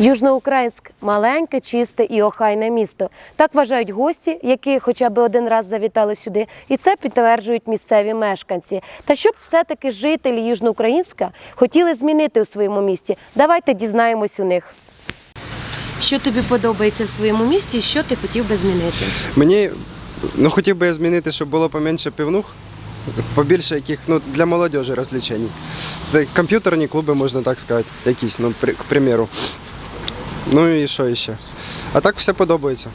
Южноукраїнськ маленьке, чисте і охайне місто. Так вважають гості, які хоча б один раз завітали сюди, і це підтверджують місцеві мешканці. Та щоб все-таки жителі Южноукраїнська хотіли змінити у своєму місті, давайте дізнаємось у них. Що тобі подобається в своєму місті, і що ти хотів би змінити? Мені ну хотів би я змінити, щоб було поменше пивнух, побільше яких ну для молодежі й Комп'ютерні клуби, можна так сказати, якісь, ну, при, к примеру. Ну і що ще. А так все подобається.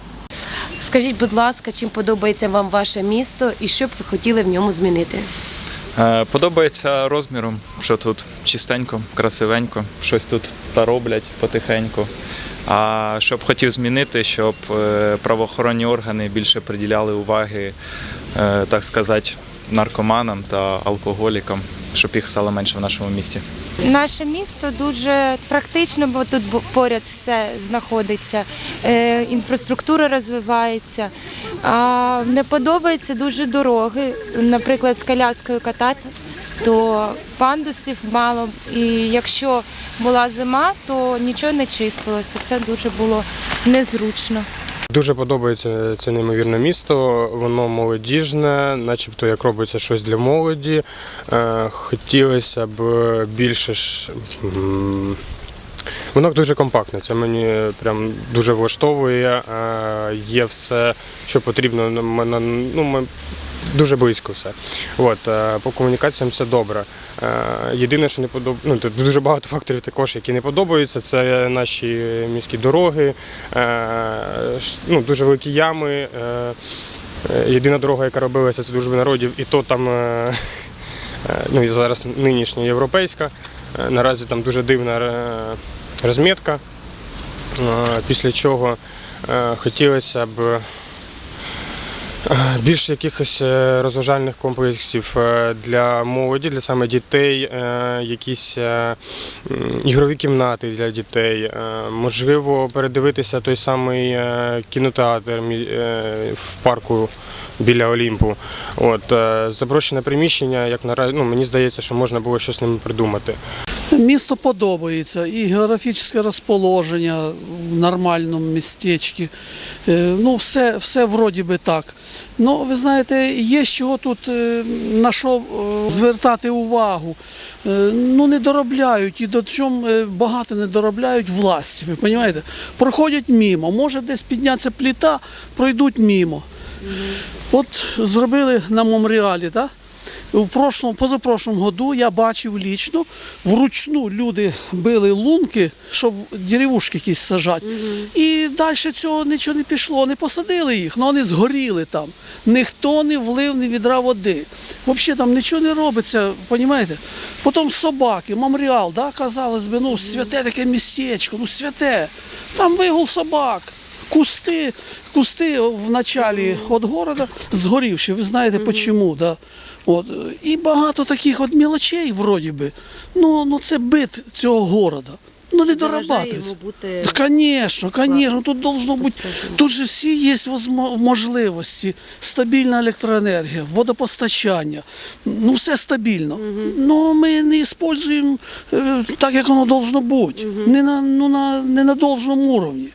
Скажіть, будь ласка, чим подобається вам ваше місто і що б ви хотіли в ньому змінити? Е, Подобається розміром, що тут чистенько, красивенько, щось тут та роблять потихеньку. А що б хотів змінити, щоб е, правоохоронні органи більше приділяли уваги, е, так сказати, наркоманам та алкоголікам, щоб їх стало менше в нашому місті. Наше місто дуже практично, бо тут поряд все знаходиться, е, інфраструктура розвивається. А не подобаються дуже дороги. Наприклад, з коляскою кататись, то пандусів мало. І якщо була зима, то нічого не чистилося. Це дуже було незручно. Дуже подобається це неймовірне місто. Воно молодіжне, начебто як робиться щось для молоді. Е, Хотілося б більше ж. Воно дуже компактне, це мені прям дуже влаштовує. Е, Є все, що потрібно. Ну, дуже близько все. От, е, по комунікаціям все добре. Е, Єдине, що не подобається, ну, дуже багато факторів також, які не подобаються. Це наші міські дороги, е, ну, дуже великі ями. Єдина дорога, яка робилася, це дружби народів, і то там. Ну і зараз нинішня європейська. Наразі там дуже дивна розмітка. Після чого хотілося б більше якихось е, розважальних комплексів е, для молоді, для саме дітей, е, якісь е, ігрові кімнати для дітей. Е, Можливо, передивитися той самий е, кінотеатр е, в парку біля Олімпу. От е, заброшене приміщення, як наразі, ну мені здається, що можна було щось з ним придумати. Місто подобається, і географічне розположення в нормальному містечці. Е, Ну, все, все вроді би так. Ну, ви знаєте, є чого тут е, на що е, звертати увагу. Ну, не доробляють, і до чому багато не доробляють власті. Ви розумієте? Проходять мімо. Може десь піднятися пліта, пройдуть мімо. От зробили на меморіалі, так? В прошлому, позапрошлому году я бачив лічно, вручну люди били лунки, щоб деревушки якісь сажати. І далі цього нічого не пішло. Не посадили їх, але вони згоріли там. Ніхто не влив ні відра води. Взагалі там нічого не робиться, розумієте? Потім собаки, меморіал, да, казалось би, ну святе таке містечко, ну святе. Там вигул собак. Кусти, кусти в началі від города згорівші. Ви знаєте mm чому, да? От. І багато таких от мілочей, вроді би. Ну, ну це бит цього города. Ну не дорабатується. бути Звісно, звісно, тут должно бути. Тут же всі є можливості. Стабільна електроенергія, водопостачання. Ну, все стабільно. Ну ми не використовуємо е, так, як воно должно бути. Не на, ну, на, не на должному уровні.